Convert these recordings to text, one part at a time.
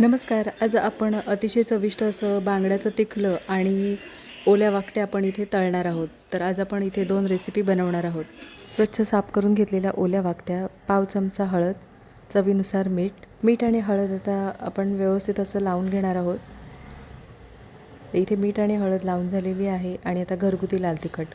नमस्कार. आज आपण अतिशय चविष्ट असं बांगड्याचं तिखलं आणि ओल्या वाकट्या आपण इथे तळणार आहोत. तर आज आपण इथे दोन रेसिपी बनवणार आहोत. स्वच्छ साफ करून घेतलेल्या ओल्या वाकट्या पाव चमचा हळद चवीनुसार मीठ. मीठ आणि हळद आता आपण व्यवस्थित असं लावून घेणार आहोत. इथे मीठ आणि हळद लावून झालेली आहे आणि आता घरगुती लाल तिखट.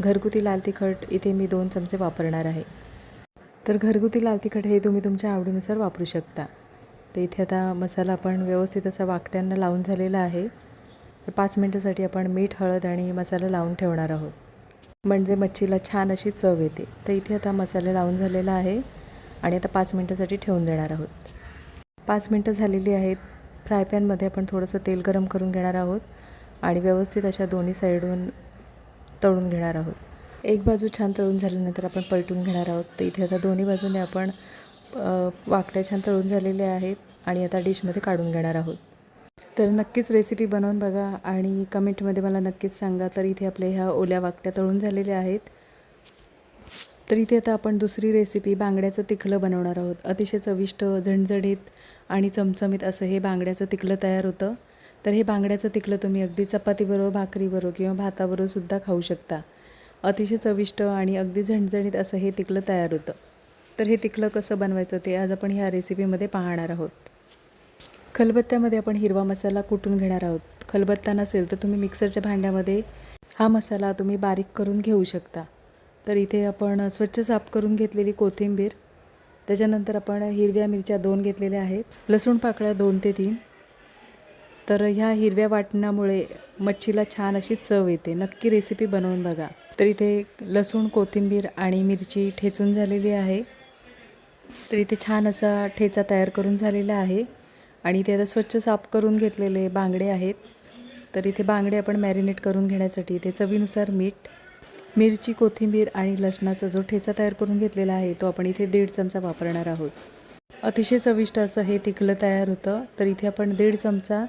घरगुती लाल तिखट इथे मी दोन चमचे वापरणार आहे. तर घरगुती लाल तिखट हे तुम्ही तुमच्या आवडीनुसार वापरू शकता. तर इथे आता मसाला आपण व्यवस्थित असा वाकट्यांना लावून झालेला आहे. तर पाच मिनटासाठी आपण मीठ हळद आणि मसाला लावून ठेवणार आहोत. म्हणजे मच्छीला छान अशी चव येते. तर इथे आता मसाला लावून झालेला आहे आणि आता पाच मिनटासाठी ठेवून देणार आहोत. पाच मिनटं झालेली आहेत. फ्राय पॅनमध्ये आपण थोडंसं तेल गरम करून घेणार आहोत आणि व्यवस्थित अशा दोन्ही साईडून तळून घेणार आहोत. एक बाजू छान तळून झाल्यानंतर आपण पलटून घेणार आहोत. तर इथे आता दोन्ही बाजूने आपण वाकड्या छान तळून झालेल्या आहेत आणि आता डिशमध्ये काढून घेणार आहोत. तर नक्कीच रेसिपी बनवून बघा आणि कमेंटमध्ये मला नक्कीच सांगा तर इथे आपल्या ह्या ओल्या वाकट्या तळून झालेल्या आहेत. तर इथे आता आपण दुसरी रेसिपी बांगड्याचं तिखलं बनवणार आहोत. अतिशय चविष्ट झणझणीत आणि चमचमीत असं हे बांगड्याचं तिखलं तयार होतं. तर हे बांगड्याचं तिखलं तुम्ही अगदी चपातीबरोबर भाकरीबरोबर किंवा भाताबरोबर सुद्धा खाऊ शकता. अतिशय चविष्ट आणि अगदी झणझणीत असं हे तिखलं तयार होतं. तर हे तिखलं कसं बनवायचं ते आज आपण ह्या रेसिपीमध्ये पाहणार आहोत. खलबत्त्यामध्ये आपण हिरवा मसाला कुटून घेणार आहोत. खलबत्ता नसेल तर तुम्ही मिक्सरच्या भांड्यामध्ये हा मसाला तुम्ही बारीक करून घेऊ शकता. तर इथे आपण स्वच्छ साफ करून घेतलेली कोथिंबीर त्याच्यानंतर आपण हिरव्या मिरच्या दोन घेतलेल्या आहेत लसूण पाकळ्या दोन ते तीन. तर ह्या हिरव्या वाटणामुळे मच्छीला छान अशी चव येते. नक्की रेसिपी बनवून बघा. तर इथे लसूण कोथिंबीर आणि मिरची ठेचून झालेली आहे. तर इथे छान असा ठेचा तयार करून झालेला आहे. आणि इथे आता स्वच्छ साफ करून घेतलेले बांगडे आहेत. तर इथे बांगडे आपण मॅरिनेट करून घेण्यासाठी इथे चवीनुसार मीठ मिरची कोथिंबीर आणि लसणाचा जो ठेचा तयार करून घेतलेला आहे तो आपण इथे दीड चमचा वापरणार आहोत. अतिशय चविष्ट असं हे तिखलं तयार होतं. तर इथे आपण दीड चमचा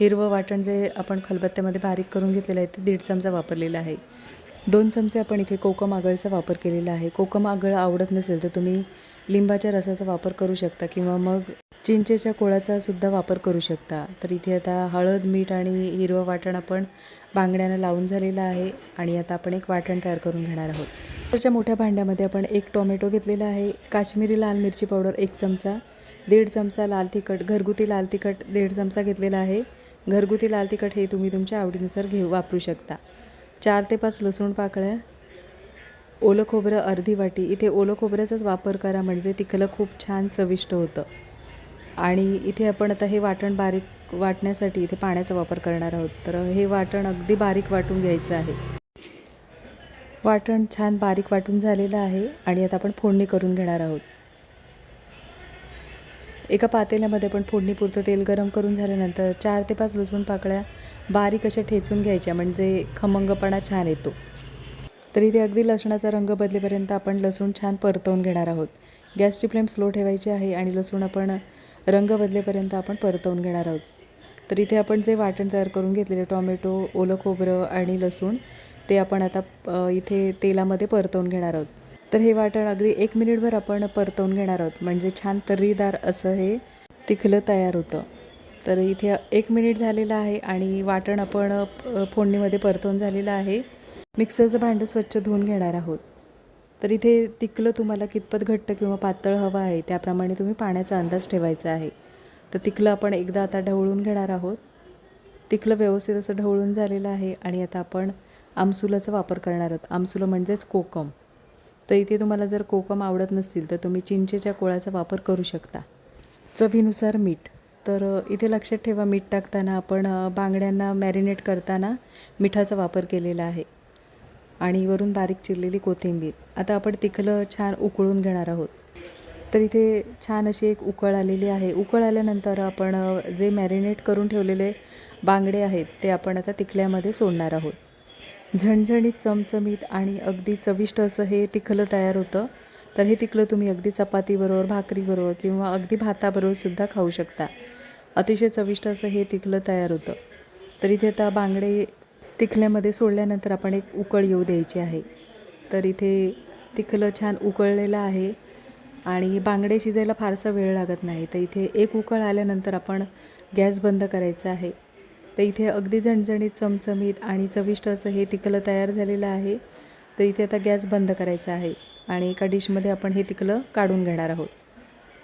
हिरवं वाटण जे आपण खलबत्त्यामध्ये बारीक करून घेतलेलं आहे ते दीड चमचा वापरलेला आहे. दोन चमचे आपण इथे कोकम आगळचा वापर केलेला आहे. कोकम आगळ आवडत नसेल तर तुम्ही लिंबाच्या रसाचा वापर करू शकता किंवा मग चिंचेच्या कोळाचा सुद्धा वापर करू शकता. तर इथे आता हळद मीठ आणि हिरवं वाटण आपण बांगड्यानं लावून झालेलं आहे आणि आता आपण एक वाटण तयार करून घेणार आहोत. त्याच्या मोठ्या भांड्यामध्ये आपण एक टोमॅटो घेतलेला आहे काश्मीरी लाल मिरची पावडर एक चमचा दीड चमचा लाल तिखट घरगुती लाल तिखट दीड चमचा घेतलेला आहे. घरगुती लाल तिखट हे तुम्ही तुमच्या आवडीनुसार घेऊ वापरू शकता. चार ते पाच लसूण पाकळ्या ओलं खोबरं अर्धी वाटी. इथे ओलं खोबऱ्याचाच वापर करा म्हणजे तिखलं खूप छान चविष्ट होतं. आणि इथे आपण आता हे वाटण बारीक वाटण्यासाठी इथे पाण्याचा वापर करणार आहोत. तर हे वाटण अगदी बारीक वाटून घ्यायचं आहे. वाटण छान बारीक वाटून झालेलं आहे आणि आता आपण फोडणी करून घेणार आहोत. एका पातेल्यामध्ये आपण फोडणीपुरतं तेल गरम करून झाल्यानंतर चार ते पाच लसूण पाकळ्या बारीक अशा ठेचून घ्यायच्या म्हणजे खमंगपणा छान येतो. तर इथे अगदी लसणाचा रंग बदलेपर्यंत आपण लसूण छान परतवून घेणार आहोत. गॅसची फ्लेम स्लो ठेवायची आहे आणि लसूण आपण रंग बदलेपर्यंत आपण परतवून घेणार आहोत. तर इथे आपण जे वाटण तयार करून घेतलेले टॉमॅटो ओलं खोबरं आणि लसूण ते आपण आता इथे तेलामध्ये परतवून घेणार आहोत. तर हे वाटण अगदी एक मिनिटभर आपण परतवून घेणार आहोत. म्हणजे छान तर्रीदार असं हे तिखलं तयार होतं. तर इथे एक मिनिट झालेलं आहे आणि वाटण आपण फोडणीमध्ये परतवून झालेलं आहे. मिक्सरचं भांडं स्वच्छ धुवून घेणार आहोत. तर इथे तिकलं तुम्हाला कितपत घट्ट किंवा पातळ हवं आहे त्याप्रमाणे तुम्ही पाण्याचा अंदाज ठेवायचा आहे. तर तिकलं आपण एकदा आता ढवळून घेणार आहोत. तिकलं व्यवस्थित असं ढवळून झालेलं आहे आणि आता आपण आमसुलाचा वापर करणार आहोत. आमसुलं म्हणजेच कोकम. तर इथे तुम्हाला जर कोकम आवडत नसतील तर तुम्ही चिंचेच्या कोळाचा वापर करू शकता. चवीनुसार मीठ. तर इथे लक्षात ठेवा मीठ टाकताना आपण बांगड्यांना मॅरिनेट करताना मिठाचा वापर केलेला आहे. आणि वरून बारीक चिरलेली कोथिंबीर. आता आपण तिखलं छान उकळून घेणार आहोत. तर इथे छान अशी एक उकळ आलेली आहे. उकळ आल्यानंतर आपण जे मॅरिनेट करून ठेवलेले बांगडे आहेत ते आपण आता तिखल्यामध्ये सोडणार आहोत. झणझणीत चमचमीत आणि अगदी चविष्ट असं हे तिखलं तयार होतं. तर हे तिखलं तुम्ही अगदी चपातीबरोबर भाकरीबरोबर किंवा अगदी भाताबरोबर सुद्धा खाऊ शकता. अतिशय चविष्ट असं हे तिखलं तयार होतं. तर इथे आता बांगडे तिखल्यामध्ये सोडल्यानंतर आपण एक उकळ येऊ द्यायची आहे. तर इथे तिखलं छान उकळलेलं आहे आणि बांगडे शिजायला फारसा वेळ लागत नाही. तर इथे एक उकळ आल्यानंतर आपण गॅस बंद करायचा आहे. तर इथे अगदी झणझणीत चमचमीत आणि चविष्ट असं हे तिकलं तयार झालेलं आहे. तर इथे आता गॅस बंद करायचा आहे आणि एका डिशमध्ये आपण हे तिकलं काढून घेणार आहोत.